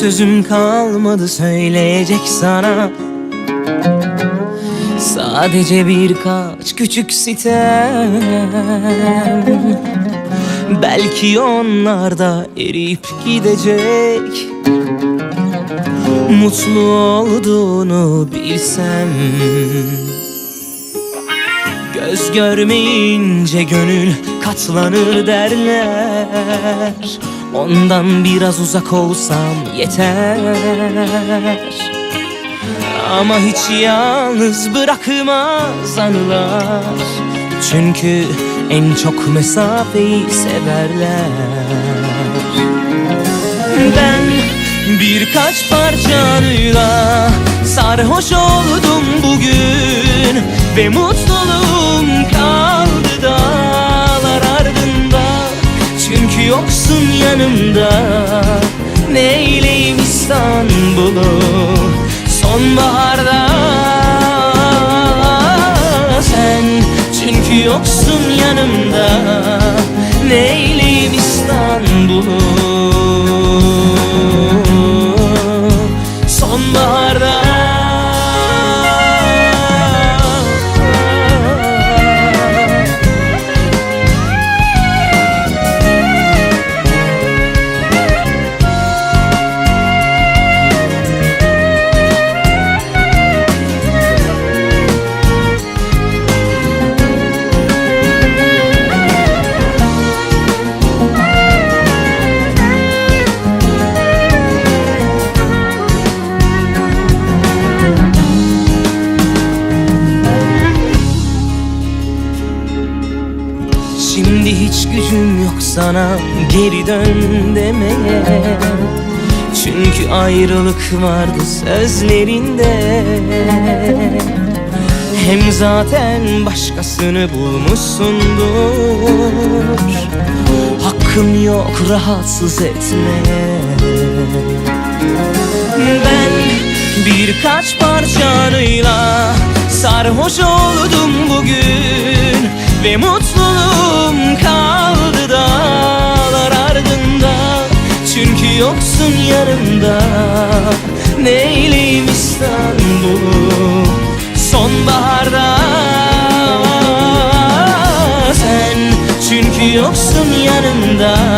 sözüm kalmadı söyleyecek sana. Sadece birkaç küçük sitem. Belki onlar da eriyip gidecek. Mutlu olduğunu bilsem Göz görmeyince gönül katlanır derler. Ondan biraz uzak olsam yeter. Ama hiç yalnız bırakmaz anılar. Çünkü en çok mesafeyi severler. Ben birkaç parçanıyla sarhoş oldum bugün Ve mutluluğum Yoksun yanımda. Neyleyim İstanbul'u sonbaharda? Sen çünkü yoksun yanımda. Neyleyim İstanbul'u sana geri dön demeye. Çünkü ayrılık vardı sözlerinde. Hem zaten başkasını bulmuşsundur. Hakkım yok rahatsız etmeye Ben birkaç parçanıyla sarhoş oldum bugün Ve mutluluğum kaldı yoksun yanımda Neyleyim İstanbul'u sonbaharda? Sen çünkü yoksun yanımda